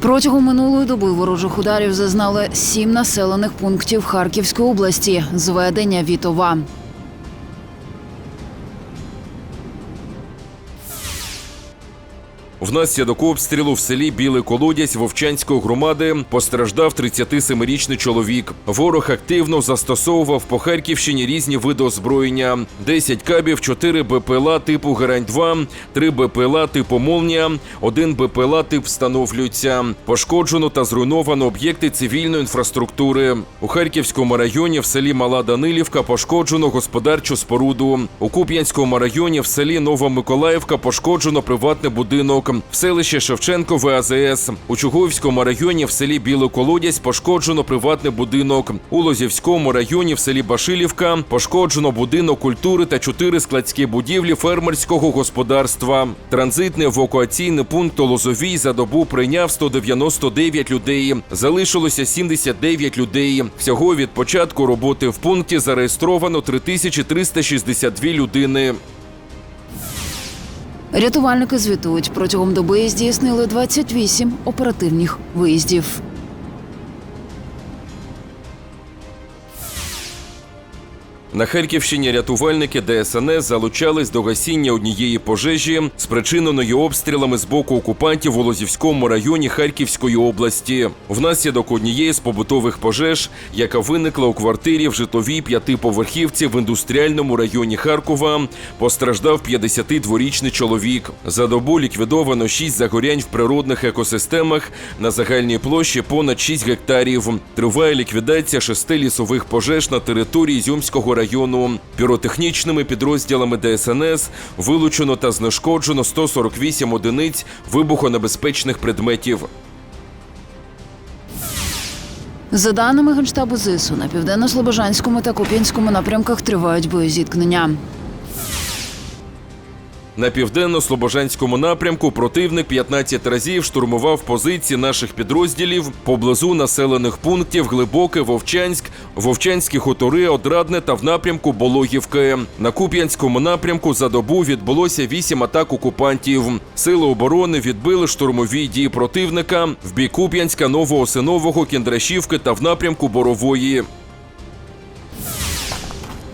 Протягом минулої доби ворожих ударів зазнали сім населених пунктів Харківської області. Зведення Вітова. Внаслідок обстрілу в селі Білий Колодязь Вовчанської громади постраждав 37-річний чоловік. Ворог активно застосовував по Харківщині різні види озброєння: 10 кабів, 4 БПЛА типу Герань-2, 3 БПЛА типу Молнія, 1 БПЛА тип встановлюється. Пошкоджено та зруйновано об'єкти цивільної інфраструктури. У Харківському районі в селі Мала Данилівка пошкоджено господарчу споруду. У Куп'янському районі в селі Нова Миколаївка пошкоджено приватний будинок. В селищі Шевченко ВАЗС. У Чугуївському районі в селі Білий Колодязь пошкоджено приватний будинок. У Лозівському районі в селі Башилівка пошкоджено будинок культури та чотири складські будівлі фермерського господарства. Транзитний евакуаційний пункт Лозовій за добу прийняв 199 людей. Залишилося 79 людей. Всього від початку роботи в пункті зареєстровано 3362 людини. Рятувальники звітують, протягом доби здійснили 28 оперативних виїздів. На Харківщині рятувальники ДСНС залучались до гасіння однієї пожежі, спричиненої обстрілами з боку окупантів у Лозівському районі Харківської області. Внаслідок однієї з побутових пожеж, яка виникла у квартирі в житловій п'ятиповерхівці в індустріальному районі Харкова, постраждав 52-річний чоловік. За добу ліквідовано 6 загорянь в природних екосистемах на загальній площі понад 6 гектарів. Триває ліквідація шести лісових пожеж на території Зюмського району. Піротехнічними підрозділами ДСНС вилучено та знешкоджено 148 одиниць вибухонебезпечних предметів. За даними Генштабу ЗСУ, на південно-слобожанському та Куп'янському напрямках тривають боєзіткнення. На південно-слобожанському напрямку противник 15 разів штурмував позиції наших підрозділів поблизу населених пунктів Глибоке, Вовчанськ, Вовчанські хутори, Одрадне та в напрямку Болохівки. На Куп'янському напрямку за добу відбулося 8 атак окупантів. Сили оборони відбили штурмові дії противника в бік Куп'янська, Новоосинового, Кіндрашівки та в напрямку Борової.